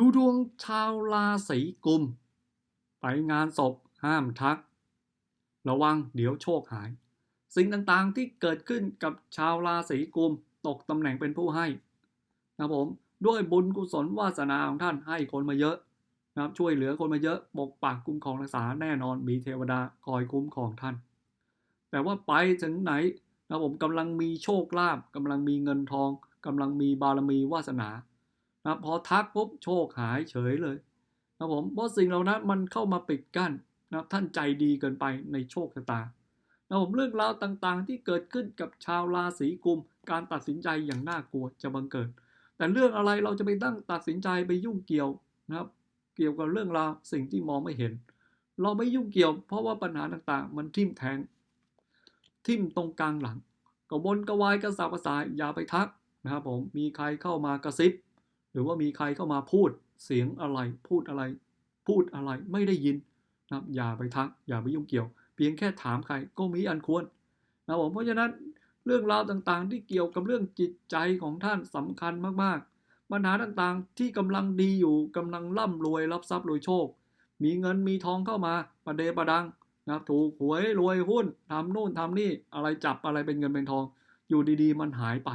ดูดวงชาวราศีกุม ไปงานศพห้ามทัก ระวังเดี๋ยวโชคหาย สิ่งต่างๆที่เกิดขึ้นกับชาวราศีกุม ตกตำแหน่งเป็นผู้ให้นะผมด้วยบุญกุศลวาสนาของท่านให้คนมาเยอะนะครับช่วยเหลือคนมาเยอะปกปักคุ้มครองรักษาแน่นอนมีเทวดาคอยคุ้มครองท่าน แต่ว่าไปถึงไหนนะผมกำลังมีโชคลาภกำลังมีเงินทองกำลังมีบารมีวาสนา นะพอทักปุ๊บโชคหายเฉยเลยนะผมเพราะสิ่งเหล่านั้นมันเข้ามาปิดกั้นนะท่านใจดีเกินไปในโชคชะตานะผมเรื่องราวต่างๆ ที่เกิดขึ้นกับชาวราศีกุม การตัดสินใจอย่างน่ากลัวจะบังเกิด แต่เรื่องอะไรเราจะไปตั้งตัดสินใจไปยุ่งเกี่ยวนะครับเกี่ยวกับเรื่องราวสิ่งที่มองไม่เห็น เราไม่ยุ่งเกี่ยว เพราะว่าปัญหาต่างๆ มันทิ่มแทง ทิ่มตรงกลางหลังกระวนกระวายกระสับกระสายอย่าไปทักนะครับผมมีใครเข้ามากระซิบ รือว่ามีใครเข้ามาพูดเสียงอะไร พูดอะไร พูดอะไรไม่ได้ยินนะอย่าไปทัก อย่าไปยุ่งเกี่ยว เพียงแค่ถามใครก็มีอันควรนะผมเพราะฉะนั้นเรื่องราวต่างๆ ที่เกี่ยวกับเรื่องจิตใจของท่านสำคัญมากๆ ปัญหาต่างๆที่กำลังดีอยู่กำลังร่ำรวยรับทรัพย์รวยโชค มีเงินมีทองเข้ามาประเดประดังนะถูกหวยรวยหุ้นทำโน่นทำนี่อะไรจับอะไรเป็นเงินเป็นทอง อยู่ดีๆ มันหายไป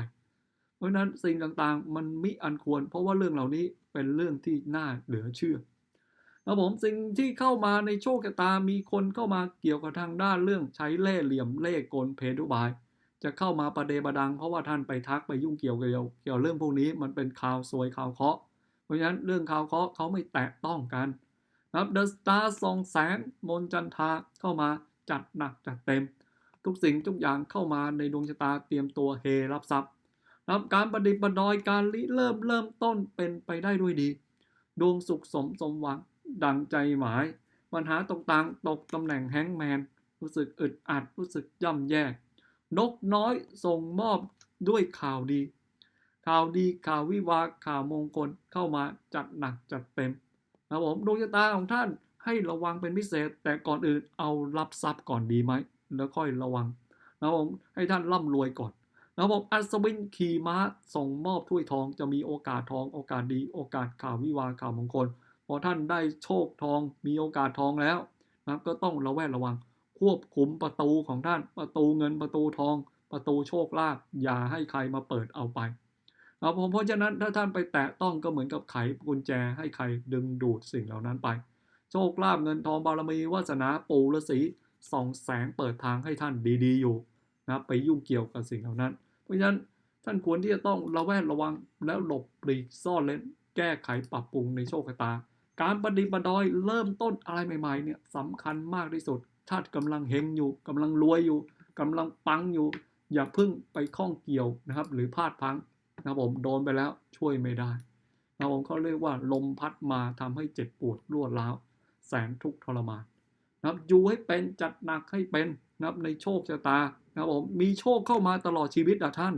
ราะนั้นสิ่งต่างๆ มันมิอันควร เพราะว่าเรื่องเหล่านี้เป็นเรื่องที่น่าเหลือเชื่อแล้วผมสิ่งที่เข้ามาในโชคชะตามีคนเข้ามาเกี่ยวกับทางด้านเรื่องใช้เล่เหลี่ยมเล่กลเพทุบาย จะเข้ามาประเดประดัง เพราะว่าท่านไปทักไปยุ่งเกี่ยวเกี่ยวเกี่ยวเรื่องพวกนี้มันเป็นข่าวซวยข่าวเคาะ เพราะฉะนั้นเรื่องข่าวเคาะเขาไม่แตะต้องกันนะครับเดอะสตาร์สองแสงมนจันทาเข้ามาจัดหนักจัดเต็ม ทุกสิ่งทุกอย่างเข้ามาในดวงชะตาเตรียมตัวเฮรับทรัพย์ นะครับการประดิษฐ์ประดอยการริเริ่มเริ่มต้นเป็นไปได้ด้วยดี ดวงสุขสมสมหวังดังใจหมาย ปัญหาต่างๆตกตำแหน่งแฮงแมน รู้สึกอึดอัดรู้สึกย่ำแย่นกน้อยส่งมอบด้วยข่าวดี ข่าวดีข่าววิวาข่าวมงคลเข้ามาจัดหนักจัดเต็มนะผมดวงชะตาของท่านให้ระวังเป็นพิเศษ แต่ก่อนอื่นเอารับทรัพย์ก่อนดีไหมแล้วค่อยระวังนะผมให้ท่านร่ำรวยก่อน นะผมอัศวินขี่ม้าส่งมอบถ้วยทองจะมีโอกาสทองโอกาสดี โอกาสข่าววิวาข่าวมงคล พอท่านได้โชคทองมีโอกาสทองแล้วนะก็ต้องระแวดระวัง ควบคุมประตูของท่านประตูเงินประตูทอง ประตูโชคลาภอย่าให้ใครมาเปิดเอาไปนะผมเพราะฉะนั้นถ้าท่านไปแตะต้องก็เหมือนกับไขกุญแจให้ใครดึงดูดสิ่งเหล่านั้นไป โชคลาภเงินทองบารมีวาสนาปูฤาษีส่องแสงเปิดทางให้ท่านดีๆอยู่นะไปยุ่งเกี่ยวกับสิ่งเหล่านั้น ราะฉะนั้นท่านควรที่จะต้องระแวดระวังแล้วหลบปลีกซ่อนเล่นแก้ไขปรับปรุงในโชคชะตา การปฏิบัติดอยเริ่มต้นอะไรใหม่ๆเนี่ยสำคัญมากที่สุดถ้ากำลังเฮงอยู่กำลังรวยอยู่กำลังปังอยู่ อย่าเพึ่งไปข้องเกี่ยวนะครับ หรือพลาดพลังนะผมโดนไปแล้วช่วยไม่ได้นะผมเขาเรียกว่าลมพัดมาทำให้เจ็บปวดรวดร้าวแสนทุกข์ทรมานนะครับอยู่ให้เป็นจัดหนักให้เป็น นะครับในโชคชะตานะครับผมมีโชคเข้ามาตลอดชีวิตอะท่าน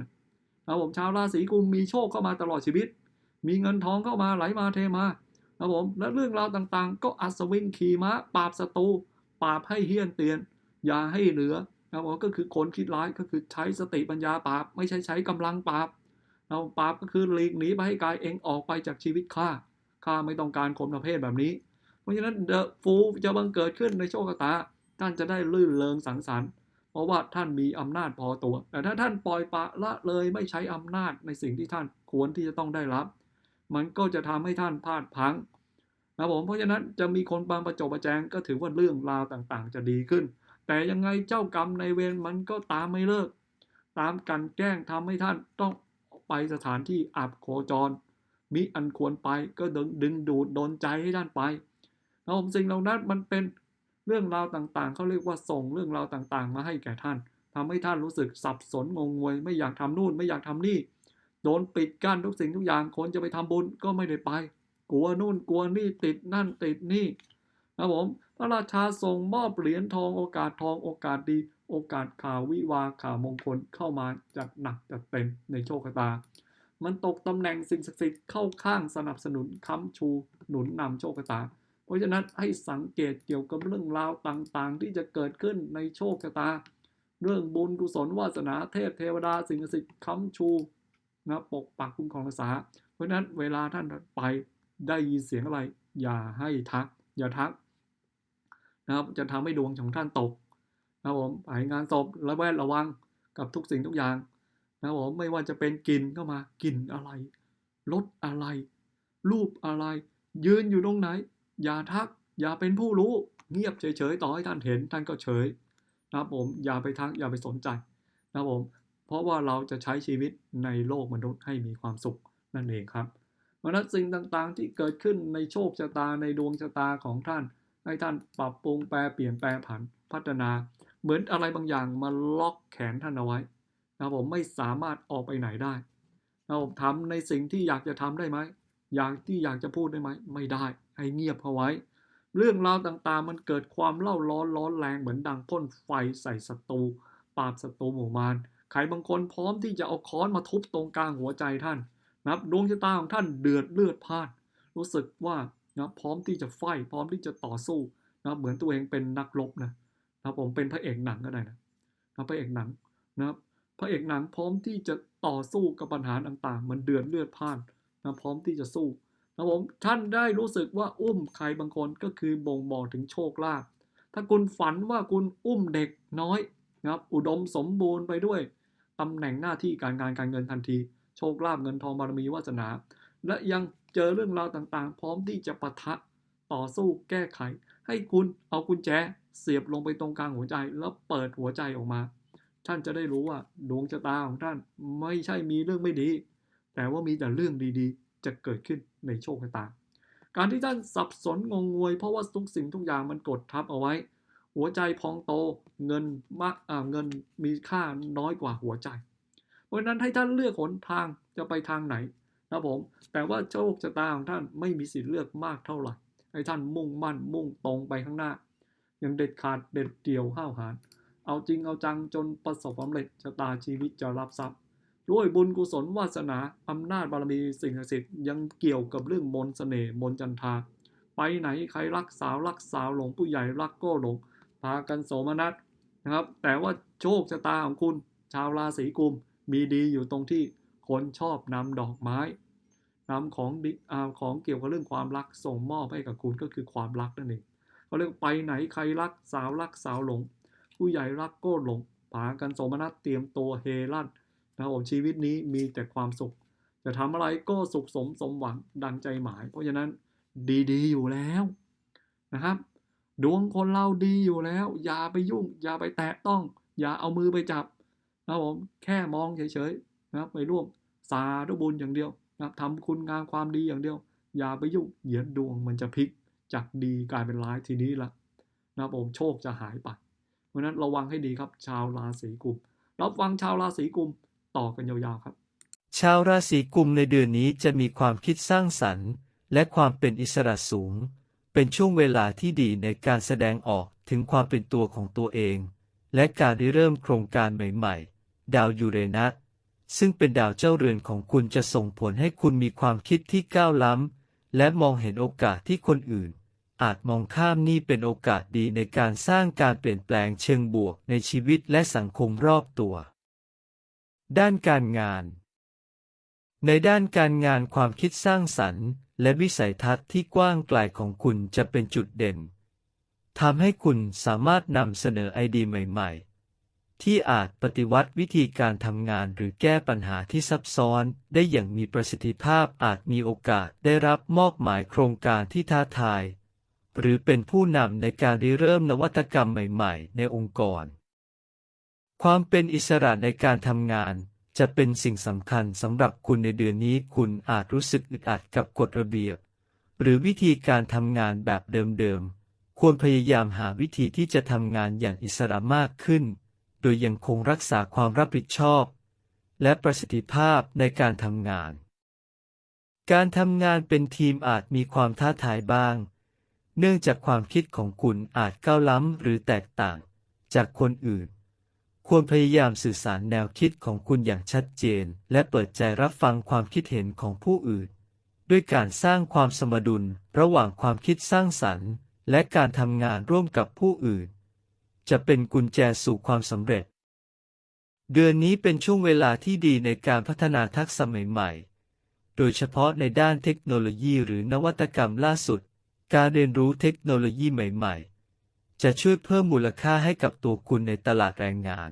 นะครับผมชาวราศีกุมมีโชคเข้ามาตลอดชีวิต มีเงินทองเข้ามาไหลมาเทมานะครับผมและเรื่องราวต่างๆ ก็อัศวินขี่ม้าปราบศัตรูปราบให้เฮี้ยนเตียนอย่าให้เหลือนะครับผมก็คือคนคิดร้ายก็คือใช้สติปัญญาปราบ ไม่ใช่ใช้กำลังปราบเราปราบก็คือหลีกหนีไปให้กายเองออกไปจากชีวิตข้าข้าไม่ต้องการคนประเภทแบบนี้ เพราะฉะนั้นเดอะฟูจะบังเกิดขึ้นในโชคชะตา ท่านจะได้ลื่นเลงสังสรรค์ เพราะว่าท่านมีอำนาจพอตัว แต่ถ้าท่านปล่อยปะละเลยไม่ใช้อำนาจในสิ่งที่ท่านควรที่จะต้องได้รับ มันก็จะทำให้ท่านพลาดพังนะผมเพราะฉะนั้นจะมีคนบางประจบประแจงก็ถือว่าเรื่องราวต่างๆ จะดีขึ้น แต่ยังไงเจ้ากรรมในเวรมันก็ตามไม่เลิก ตามกันแกล้งทำให้ท่านต้องไปสถานที่อับโคจร มิอันควรไปก็ดึงดึงดูดโดนใจให้ท่านไปนะผมสิ่งเหล่านั้นมันเป็น เรื่องราวต่างๆ เขาเรียกว่าส่งเรื่องราวต่างๆ มาให้แก่ท่านทำให้ท่านรู้สึกสับสนงงงวย ไม่อยากทำนู่นไม่อยากทำนี่ โดนปิดกั้นทุกสิ่งทุกอย่างคนจะไปทำบุญก็ไม่ได้ไป กลัวนู่นกลัวนี่ติดนั่นติดนี่นะผมพระราชาทรงมอบเหรียญทองโอกาสทองโอกาสดี โอกาสข่าววิวาข่าวมงคลเข้ามาจัดหนักจัดเต็มในโชคชะตา มันตกตำแหน่งสิ่งศักดิ์สิทธิ์เข้าข้างสนับสนุนค้ำชูหนุนนำโชคชะตา เพราะฉะนั้นให้สังเกตเกี่ยวกับเรื่องราวต่างๆ ที่จะเกิดขึ้นในโชคชะตา เรื่องบุญกุศลวาสนาเทพเทวดาสิ่งศักดิ์สิทธิ์ค้ำชูนะปกปักคุ้มครองรักษา เพราะฉะนั้นเวลาท่านไปได้ยินเสียงอะไร อย่าให้ทัก อย่าทักนะครับจะทำให้ดวงของท่านตกนะครับผมไปงานศพระแวดระวังกับทุกสิ่งทุกอย่างนะครับผมไม่ว่าจะเป็นกลิ่นเข้ามากลิ่นอะไรรสอะไร รูปอะไร ยืนอยู่ตรงไหน อย่าทัก อย่าเป็นผู้รู้ เงียบเฉยๆ ต่อให้ท่านเห็นท่านก็เฉยนะครับผม อย่าไปทัก อย่าไปสนใจนะครับผม เพราะว่าเราจะใช้ชีวิตในโลกมนุษย์ให้มีความสุขนั่นเองครับเพราะนั้นสิ่งต่างๆที่เกิดขึ้นในโชคชะตาในดวงชะตาของท่าน ให้ท่านปรับปรุงแปลเปลี่ยนแปลผันพัฒนา เหมือนอะไรบางอย่างมาล็อกแขนท่านเอาไว้นะครับผมไม่สามารถออกไปไหนได้เราทำในสิ่งที่อยากจะทำได้ไหม อย่ากที่อยากจะพูดได้ไหมไม่ได้ ให้เงียบเอาไว้ เรื่องราวต่างๆ มันเกิดความเล่าร้อนร้อนแรงเหมือนดังพ่นไฟใส่ศัตรูปราบศัตรูหมู่มารใครบางคนพร้อมที่จะเอาค้อนมาทุบตรงกลางหัวใจท่านนะดวงชะตาของท่านเดือดเลือดพ่าน รู้สึกว่านะพร้อมที่จะไฟพร้อมที่จะต่อสู้นะเหมือนตัวเองเป็นนักรบนะนะผมเป็นพระเอกหนังก็ได้นะนะพระเอกหนังนะพระเอกหนังพร้อมที่จะต่อสู้กับปัญหาต่างๆ มันเดือดเลือดพ่าน นะพร้อมที่จะสู้นะผมท่านได้รู้สึกว่าอุ้มใครบางคนก็คือบ่งบอกถึงโชคลาภถ้าคุณฝันว่าคุณอุ้มเด็กน้อยนะครับอุดมสมบูรณ์ไปด้วยตำแหน่งหน้าที่การงานการเงินทันที โชคลาภเงินทองบารมีวาสนา และยังเจอเรื่องราวต่างๆ พร้อมที่จะปะทะต่อสู้แก้ไข ให้คุณเอากุญแจเสียบลงไปตรงกลางหัวใจแล้วเปิดหัวใจออกมา ท่านจะได้รู้ว่าดวงชะตาของท่านไม่ใช่มีเรื่องไม่ดี แต่ว่ามีแต่เรื่องดีๆ จะเกิดขึ้นในโชคชะตา การที่ท่านสับสนงงงวย เพราะว่าทุกสิ่งทุกอย่างมันกดทับเอาไว้ หัวใจพองโตเงินมากเงินมีค่าน้อยกว่าหัวใจ เพราะฉะนั้นให้ท่านเลือกหนทางจะไปทางไหนนะผมแต่ว่าโชคชะตาของท่านไม่มีสิทธิ์เลือกมากเท่าไหร่ให้ท่านมุ่งมั่นมุ่งตรงไปข้างหน้ายังเด็ดขาดเด็ดเดี่ยวห้าวหาญเอาจริงเอาจังจนประสบความสำเร็จชะตาชีวิตจะรับทรัพย์ ด้วยบุญกุศลวาสนาอำนาจบารมีสิ่งศักดิ์สิทธิ์ยังเกี่ยวกับเรื่องมนต์เสน่ห์มนต์จันทา ไปไหนใครรักสาวรักสาวหลงผู้ใหญ่รักก็หลงพากันโสมนัสนะครับ แต่ว่าโชคชะตาของคุณชาวราศีกุมมีดีอยู่ตรงที่คนชอบนำดอกไม้นำของอของเกี่ยวกับเรื่องความรักส่งมอบให้กับคุณก็คือความรักนั่นเองเขาเรียกไปไหนใครรักสาวรักสาวหลง ผู้ใหญ่รักก็หลงพากันโสมนัสเตรียมตัวเฮลั่น นะครับผมชีวิตนี้มีแต่ความสุข จะทำอะไรก็สุขสมสมหวังดังใจหมาย เพราะฉะนั้นดีๆอยู่แล้วนะครับ ดวงคนเราดีอยู่แล้ว อย่าไปยุ่ง อย่าไปแตะต้อง อย่าเอามือไปจับนะครับผมแค่มองเฉยๆนะครับไปร่วมสาธุบุญอย่างเดียวนะครับทำคุณงามความดีอย่างเดียว อย่าไปยุ่งเหยียดดวงมันจะพลิกจากดีกลายเป็นร้ายทีนี้ละนะครับผมโชคจะหายไป เพราะฉะนั้นระวังให้ดีครับชาวราศีกุมรับฟังชาวราศีกุม ต่อกันยาวๆครับ ชาวราศีกุมในเดือนนี้จะมีความคิดสร้างสรรค์ และความเป็นอิสระสูง เป็นช่วงเวลาที่ดีในการแสดงออกถึงความเป็นตัวของตัวเอง และการได้เริ่มโครงการใหม่ๆ ดาวยูเรนัสซึ่งเป็นดาวเจ้าเรือนของคุณจะส่งผลให้คุณมีความคิดที่ก้าวล้ำ และมองเห็นโอกาสที่คนอื่น อาจมองข้ามนี่เป็นโอกาสดีในการสร้างการเปลี่ยนแปลงเชิงบวกในชีวิตและสังคมรอบตัว ด้านการงาน ในด้านการงานความคิดสร้างสรรค์ และวิสัยทัศน์ที่กว้างไกลของคุณจะเป็นจุดเด่นทำให้คุณสามารถนำเสนอไอเดียใหม่ ๆ ที่อาจปฏิวัติวิธีการทำงานหรือแก้ปัญหาที่ซับซ้อนได้อย่างมีประสิทธิภาพอาจมีโอกาสได้รับมอบหมายโครงการที่ท้าทาย หรือเป็นผู้นำในการริเริ่มนวัตกรรมใหม่ ๆ ในองค์กร ความเป็นอิสระในการทำงาน จะเป็นสิ่งสำคัญสำหรับคุณในเดือนนี้ คุณอาจรู้สึกอึดอัดกับกฎระเบียบ หรือวิธีการทำงานแบบเดิมๆ ควรพยายามหาวิธีที่จะทำงานอย่างอิสระมากขึ้น โดยยังคงรักษาความรับผิดชอบ และประสิทธิภาพในการทำงาน การทำงานเป็นทีมอาจมีความท้าทายบ้าง เนื่องจากความคิดของคุณอาจก้าวล้ำหรือแตกต่าง จากคนอื่น ควรพยายามสื่อสารแนวคิดของคุณอย่างชัดเจน และเปิดใจรับฟังความคิดเห็นของผู้อื่น ด้วยการสร้างความสมดุลระหว่างความคิดสร้างสรรค์ และการทำงานร่วมกับผู้อื่น จะเป็นกุญแจสู่ความสำเร็จ เดือนนี้เป็นช่วงเวลาที่ดีในการพัฒนาทักษะใหม่ๆ โดยเฉพาะในด้านเทคโนโลยีหรือนวัตกรรมล่าสุด การเรียนรู้เทคโนโลยีใหม่ ๆ จะช่วยเพิ่มมูลค่าให้กับตัวคุณในตลาดแรงงาน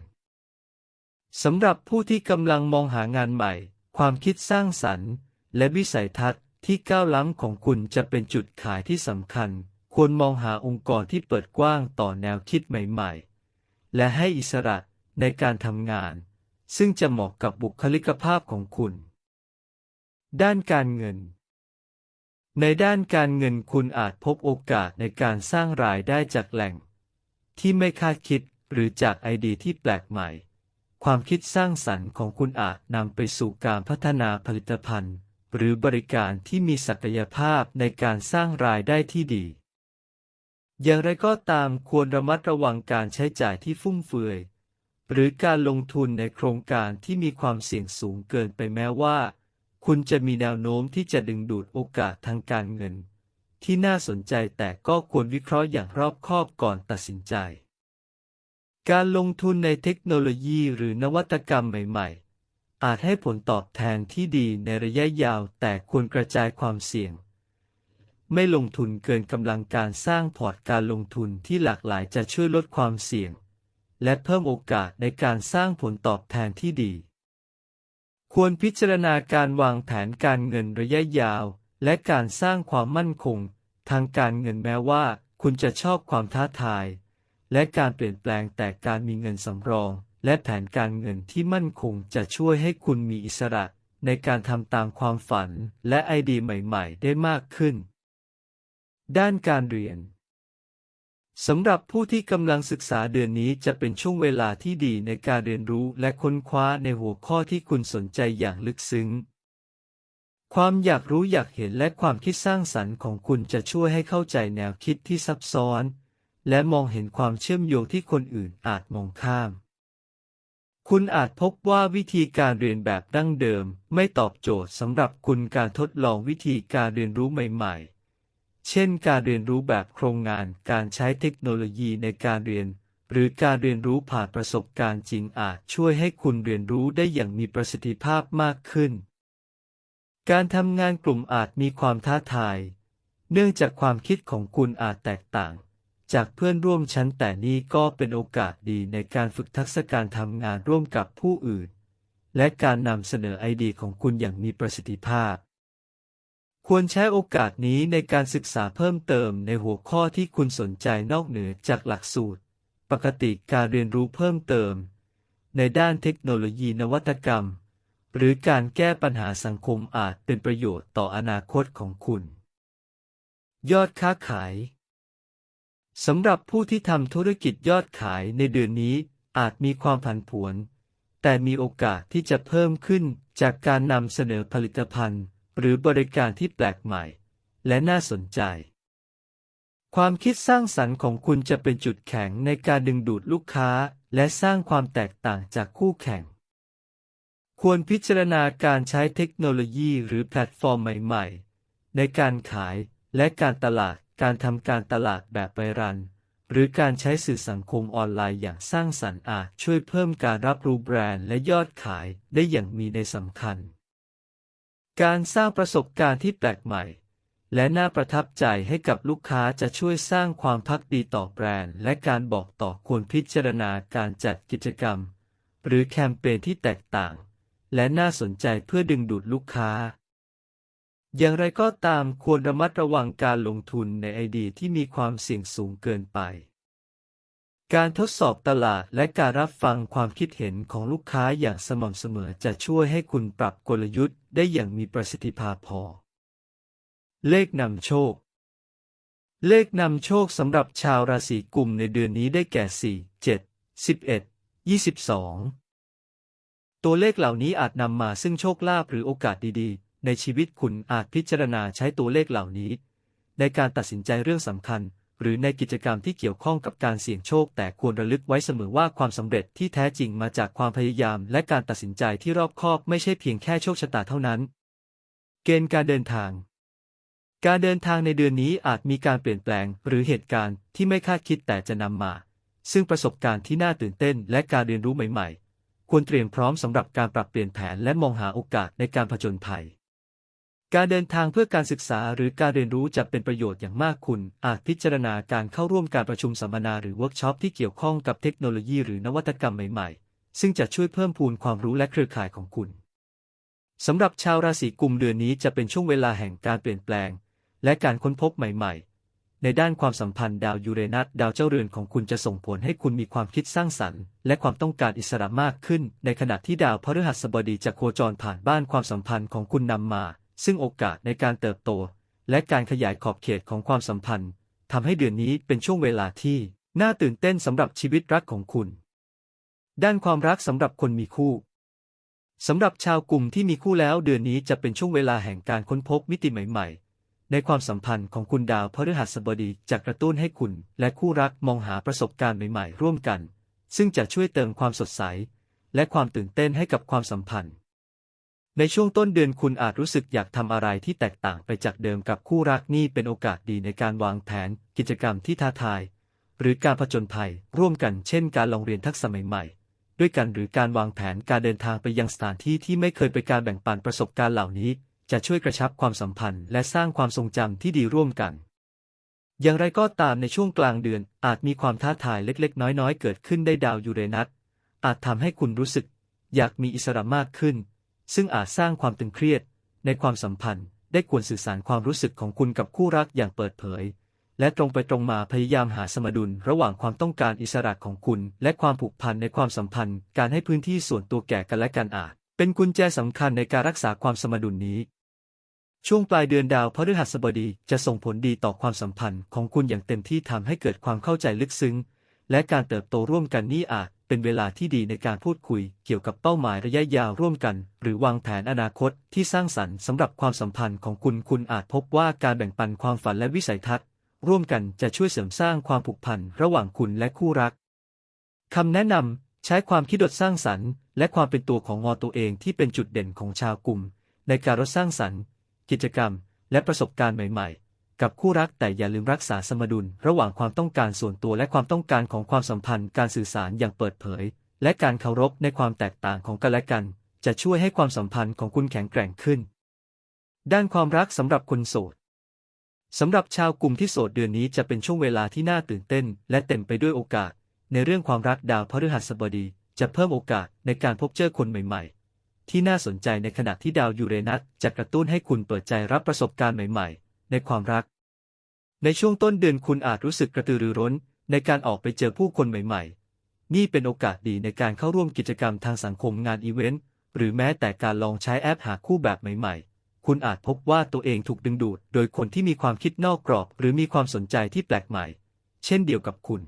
สำหรับผู้ที่กำลังมองหางานใหม่ ความคิดสร้างสรรค์ และวิสัยทัศน์ที่ก้าวล้ำของคุณจะเป็นจุดขายที่สำคัญ ควรมองหาองค์กรที่เปิดกว้างต่อแนวคิดใหม่ ๆ และให้อิสระในการทำงาน ซึ่งจะเหมาะกับบุคลิกภาพของคุณ ด้านการเงิน ในด้านการเงินคุณอาจพบโอกาสในการสร้างรายได้จากแหล่ง ที่ไม่คาดคิดหรือจากไอเดียที่แปลกใหม่ ความคิดสร้างสรรค์ของคุณอาจนำไปสู่การพัฒนาผลิตภัณฑ์ หรือบริการที่มีศักยภาพในการสร้างรายได้ที่ดี อย่างไรก็ตามควรระมัดระวังการใช้จ่ายที่ฟุ่มเฟือย หรือการลงทุนในโครงการที่มีความเสี่ยงสูงเกินไปแม้ว่า คุณจะมีแนวโน้มที่จะดึงดูดโอกาสทางการเงิน ที่น่าสนใจแต่ก็ควรวิเคราะห์อย่างรอบคอบก่อนตัดสินใจ การลงทุนในเทคโนโลยีหรือนวัตกรรมใหม่ ๆ อาจให้ผลตอบแทนที่ดีในระยะยาวแต่ควรกระจายความเสี่ยง ไม่ลงทุนเกินกำลังการสร้างพอร์ตการลงทุนที่หลากหลายจะช่วยลดความเสี่ยง และเพิ่มโอกาสในการสร้างผลตอบแทนที่ดี ควรพิจารณาการวางแผนการเงินระยะยาว และการสร้างความมั่นคง ทางการเงินแม้ว่า คุณจะชอบความท้าทาย และการเปลี่ยนแปลงแต่การมีเงินสำรอง และแผนการเงินที่มั่นคงจะช่วยให้คุณมีอิสระ ในการทำตามความฝันและไอเดียใหม่ ๆ ได้มากขึ้น ด้านการเรียน สำหรับผู้ที่กำลังศึกษาเดือนนี้จะเป็นช่วงเวลาที่ดีในการเรียนรู้และค้นคว้าในหัวข้อที่คุณสนใจอย่างลึกซึ้ง ความอยากรู้อยากเห็นและความคิดสร้างสรรค์ของคุณจะช่วยให้เข้าใจแนวคิดที่ซับซ้อน และมองเห็นความเชื่อมโยงที่คนอื่นอาจมองข้าม คุณอาจพบว่าวิธีการเรียนแบบดั้งเดิม ไม่ตอบโจทย์สำหรับคุณการทดลองวิธีการเรียนรู้ใหม่ ๆ เช่น การเรียนรู้แบบโครงงาน การใช้เทคโนโลยีในการเรียน หรือการเรียนรู้ผ่านประสบการณ์จริงอาจช่วยให้คุณเรียนรู้ได้อย่างมีประสิทธิภาพมากขึ้น การทำงานกลุ่มอาจมีความท้าทาย เนื่องจากความคิดของคุณอาจแตกต่าง จากเพื่อนร่วมชั้นแต่นี่ก็เป็นโอกาสดีในการฝึกทักษะการทำงานร่วมกับผู้อื่น และการนำเสนอไอเดียของคุณอย่างมีประสิทธิภาพ ควรใช้โอกาสนี้ในการศึกษาเพิ่มเติมในหัวข้อที่คุณสนใจนอกเหนือจากหลักสูตร ปกติการเรียนรู้เพิ่มเติม ในด้านเทคโนโลยีนวัตกรรม หรือการแก้ปัญหาสังคมอาจเป็นประโยชน์ต่ออนาคตของคุณ ยอดค้าขายสำหรับผู้ที่ทำธุรกิจยอดขายในเดือนนี้อาจมีความผันผวน แต่มีโอกาสที่จะเพิ่มขึ้นจากการนำเสนอผลิตภัณฑ์ หรือบริการที่แปลกใหม่ และน่าสนใจ ความคิดสร้างสรรค์ของคุณจะเป็นจุดแข็งในการดึงดูดลูกค้า และสร้างความแตกต่างจากคู่แข่ง ควรพิจารณาการใช้เทคโนโลยีหรือแพลตฟอร์มใหม่ ๆ ในการขายและการตลาด การทำการตลาดแบบไปรัน หรือการใช้สื่อสังคมออนไลน์อย่างสร้างสรรค์อาจช่วยเพิ่มการรับรู้แบรนด์และยอดขายได้อย่างมีในสำคัญ การสร้างประสบการณ์ที่แปลกใหม่ และน่าประทับใจให้กับลูกค้าจะช่วยสร้างความพักดีต่อแบรนด์ และการบอกต่อควรพิจารณาการจัดกิจกรรม หรือแคมเปญที่แตกต่าง และน่าสนใจเพื่อดึงดูดลูกค้า อย่างไรก็ตามควรระมัดระวังการลงทุนในไอเดียที่มีความเสี่ยงสูงเกินไป การทดสอบตลาดและการรับฟังความคิดเห็นของลูกค้าอย่างสม่ำเสมอจะช่วยให้คุณปรับกลยุทธ์ได้อย่างมีประสิทธิภาพพอ เลขนำโชค เลขนำโชคสำหรับชาวราศีกุมในเดือนนี้ได้แก่ 4 7 11 22 ตัวเลขเหล่านี้อาจนำมาซึ่งโชคลาภหรือโอกาสดีๆ ในชีวิตคุณอาจพิจารณาใช้ตัวเลขเหล่านี้ ในการตัดสินใจเรื่องสำคัญ หรือในกิจกรรมที่เกี่ยวข้องกับการเสี่ยงโชค แต่ควรระลึกไว้เสมอว่าความสำเร็จที่แท้จริงมาจากความพยายามและการตัดสินใจที่รอบคอบไม่ใช่เพียงแค่โชคชะตาเท่านั้น เกณฑ์การเดินทาง การเดินทางในเดือนนี้อาจมีการเปลี่ยนแปลง หรือเหตุการณ์ที่ไม่คาดคิดแต่จะนำมา ซึ่งประสบการณ์ที่น่าตื่นเต้น และการเรียนรู้ใหม่ ๆ ควรเตรียมพร้อมสำหรับการปรับเปลี่ยนแผนและมองหาโอกาสในการผจญภัย การเดินทางเพื่อการศึกษาหรือการเรียนรู้จะเป็นประโยชน์อย่างมากคุณ อาจพิจารณาการเข้าร่วมการประชุมสัมมนาหรือเวิร์กช็อปที่เกี่ยวข้องกับเทคโนโลยีหรือนวัตกรรมใหม่ๆ ซึ่งจะช่วยเพิ่มพูนความรู้และเครือข่ายของคุณสำหรับชาวราศีกุมเดือนนี้จะเป็นช่วงเวลาแห่งการเปลี่ยนแปลง และการค้นพบใหม่ๆ ในด้านความสัมพันธ์ดาวยูเรนัสดาวเจ้าเรือนของคุณจะส่งผลให้คุณมีความคิดสร้างสรรค์ และความต้องการอิสระมากขึ้น ในขณะที่ดาวพฤหัสบดีจะโคจรผ่านบ้านความสัมพันธ์ของคุณนำมา ซึ่งโอกาสในการเติบโต และการขยายขอบเขตของความสัมพันธ์ทำให้เดือนนี้เป็นช่วงเวลาที่น่าตื่นเต้นสำหรับชีวิตรักของคุณ ด้านความรักสำหรับคนมีคู่สำหรับชาวกลุ่มที่มีคู่แล้วเดือนนี้จะเป็นช่วงเวลาแห่งการค้นพบมิติใหม่ ๆ ในความสัมพันธ์ของคุณดาวพฤหัสบดีจะกระตุ้นให้คุณและคู่รักมองหาประสบการณ์ใหม่ ๆ ร่วมกัน ซึ่งจะช่วยเติมความสดใส และความตื่นเต้นให้กับความสัมพันธ์ ในช่วงต้นเดือนคุณอาจรู้สึกอยากทำอะไรที่แตกต่างไปจากเดิมกับคู่รักนี่เป็นโอกาสดีในการวางแผน กิจกรรมที่ท้าทาย หรือการผจญภัย ร่วมกันเช่น การลองเรียนทักษะใหม่ๆ ด้วยกันหรือการวางแผนการเดินทางไปยังสถานที่ที่ไม่เคยไปการแบ่งปันประสบการณ์เหล่านี้ จะช่วยกระชับความสัมพันธ์ และสร้างความทรงจำที่ดีร่วมกัน อย่างไรก็ตามในช่วงกลางเดือนอาจมีความท้าทายเล็ก ๆ น้อยๆ เกิดขึ้นได้ดาวยูเรนัสอาจทำให้คุณรู้สึก อยากมีอิสระมากขึ้น ซึ่งอาจสร้างความตึงเครียดในความสัมพันธ์ ได้ควรสื่อสารความรู้สึกของคุณกับคู่รักอย่างเปิดเผย และตรงไปตรงมาพยายามหาสมดุลระหว่างความต้องการอิสระของคุณ และความผูกพันในความสัมพันธ์ การให้พื้นที่ส่วนตัวแก่กันและกันอาจ เป็นกุญแจสำคัญในการรักษาความสมดุลนี้ ช่วงปลายเดือนดาวพฤหัสบดีจะส่งผลดีต่อความสัมพันธ์ของคุณอย่างเต็มที่ทำให้เกิดความเข้าใจลึกซึ้งและการเติบโตร่วมกันนี่อาจ เป็นเวลาที่ดีในการพูดคุยเกี่ยวกับเป้าหมายระยะยาวร่วมกัน หรือวางแผนอนาคตที่สร้างสรรค์สำหรับความสัมพันธ์ของคุณคุณอาจพบว่าการแบ่งปันความฝันและวิสัยทัศน์ ร่วมกันจะช่วยเสริมสร้างความผูกพันระหว่างคุณและคู่รักคำแนะนำใช้ความคิดดสร้างสรรค์ และความเป็นตัวของงอตัวเองที่เป็นจุดเด่นของชาวกลุ่ม ในการรสร้างสรรค์ กิจกรรม และประสบการณ์ใหม่ ๆ กับคู่รักแต่อย่าลืมรักษาสมดุล ระหว่างความต้องการส่วนตัวและความต้องการของความสัมพันธ์ การสื่อสารอย่างเปิดเผย และการเคารพในความแตกต่างของกันและกัน จะช่วยให้ความสัมพันธ์ของคุณแข็งแกร่งขึ้น ด้านความรักสำหรับคนโสดสำหรับชาวกลุ่มที่โสดเดือนนี้จะเป็นช่วงเวลาที่น่าตื่นเต้น และเต็มไปด้วยโอกาส ในเรื่องความรักดาวพฤหัสบดี จะเพิ่มโอกาสในการพบเจอคนใหม่ๆ ที่น่าสนใจในขณะที่ดาวยูเรนัสจะกระตุ้นให้คุณเปิดใจรับประสบการณ์ใหม่ ๆ ในความรัก ในช่วงต้นเดือนคุณอาจรู้สึกกระตือรือร้น ในการออกไปเจอผู้คนใหม่ๆ นี่เป็นโอกาสดีในการเข้าร่วมกิจกรรมทางสังคมงานอีเวนต์ หรือแม้แต่การลองใช้แอปหาคู่แบบใหม่ ๆ คุณอาจพบว่าตัวเองถูกดึงดูด โดยคนที่มีความคิดนอกกรอบ หรือมีความสนใจที่แปลกใหม่ เช่นเดียวกับคุณ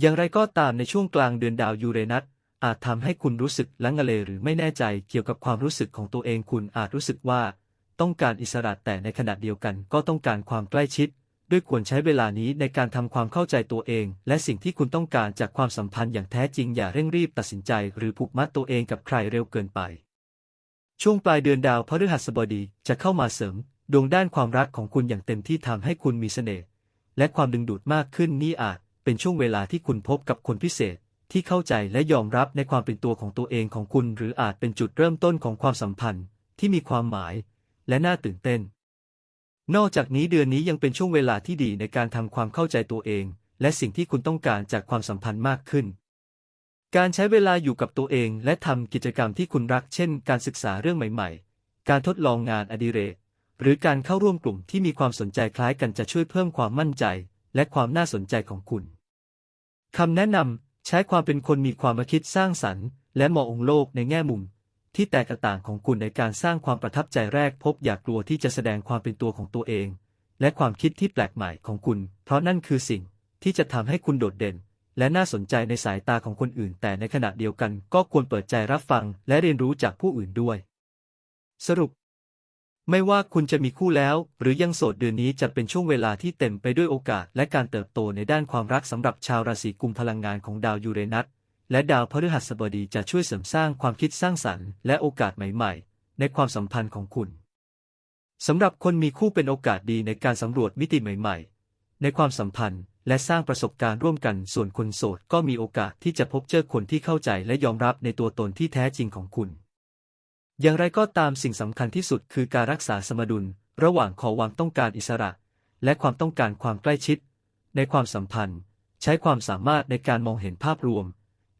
อย่างไรก็ตามในช่วงกลางเดือนดาวยูเรนัสอาจทำให้คุณรู้สึกลังเลหรือไม่แน่ใจเกี่ยวกับความรู้สึกของตัวเองคุณอาจรู้สึกว่า ต้องการอิสระแต่ในขณะเดียวกันก็ต้องการความใกล้ชิด ด้วยควรใช้เวลานี้ในการทำความเข้าใจตัวเอง และสิ่งที่คุณต้องการจากความสัมพันธ์อย่างแท้จริงอย่าเร่งรีบตัดสินใจ หรือผูกมัดตัวเองกับใครเร็วเกินไป ช่วงปลายเดือนดาวพฤหัสบดีจะเข้ามาเสริม ดวงด้านความรักของคุณอย่างเต็มที่ทำให้คุณมีเสน่ห์และความดึงดูดมากขึ้นนี่อาจ เป็นช่วงเวลาที่คุณพบกับคนพิเศษ ที่เข้าใจและยอมรับในความเป็นตัวของตัวเองของคุณ หรืออาจเป็นจุดเริ่มต้นของความสัมพันธ์ ที่มีความหมาย และน่าตื่นเต้น นอกจากนี้เดือนนี้ยังเป็นช่วงเวลาที่ดีในการทำความเข้าใจตัวเอง และสิ่งที่คุณต้องการจากความสัมพันธ์มากขึ้น การใช้เวลาอยู่กับตัวเองและทำกิจกรรมที่คุณรัก เช่น การศึกษาเรื่องใหม่ๆ การทดลองงานอดิเรก หรือการเข้าร่วมกลุ่มที่มีความสนใจคล้ายกันจะช่วยเพิ่มความมั่นใจ และความน่าสนใจของคุณคำแนะนำใช้ความเป็นคนมีความคิดสร้างสรรค์ และมององโลกในแง่มุม ที่แตกต่างของคุณในการสร้างความประทับใจแรกพบอย่ากกลัวที่จะแสดงความเป็นตัวของตัวเอง และความคิดที่แปลกใหม่ของคุณ เพราะนั่นคือสิ่งที่จะทำให้คุณโดดเด่น และน่าสนใจในสายตาของคนอื่น แต่ในขณะเดียวกันก็ควรเปิดใจรับฟัง และเรียนรู้จากผู้อื่นด้วย สรุป ไม่ว่าคุณจะมีคู่แล้ว หรือยังโสดเดือนนี้จะเป็นช่วงเวลาที่เต็มไปด้วยโอกาส และการเติบโตในด้านความรักสำหรับชาวราศีกุมพลังงานของดาวยูเรนัส และดาวพฤหัสบดีจะช่วยเสริมสร้างความคิดสร้างสรรค์และโอกาสใหม่ ๆ ในความสัมพันธ์ของคุณสำหรับคนมีคู่เป็นโอกาสดีในการสำรวจมิติใหม่ ๆ ในความสัมพันธ์และสร้างประสบการณ์ร่วมกัน ส่วนคนโสดก็มีโอกาสที่จะพบเจอคนที่เข้าใจและยอมรับในตัวตนที่แท้จริงของคุณ อย่างไรก็ตามสิ่งสำคัญที่สุดคือการรักษาสมดุล ระหว่างขอวามต้องการอิสระ และความต้องการความใกล้ชิด ในความสัมพันธ์ ใช้ความสามารถในการมองเห็นภาพรวม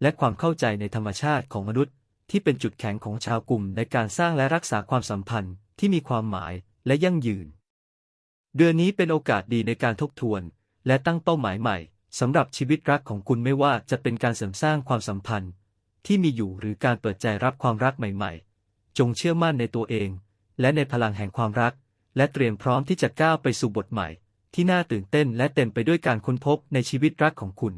และความเข้าใจในธรรมชาติของมนุษย์ ที่เป็นจุดแข็งของชาวกลุ่มในการสร้างและรักษาความสัมพันธ์ที่มีความหมายและยั่งยืน เดือนนี้เป็นโอกาสดีในการทบทวน และตั้งเป้าหมายใหม่สำหรับชีวิตรักของคุณไม่ว่าจะเป็นการเสริมสร้างความสัมพันธ์ ที่มีอยู่หรือการเปิดใจรับความรักใหม่ ๆ จงเชื่อมั่นในตัวเอง และในพลังแห่งความรัก และเตรียมพร้อมที่จะก้าวไปสู่บทใหม่ ที่น่าตื่นเต้นและเต็มไปด้วยการค้นพบในชีวิตรักของคุณ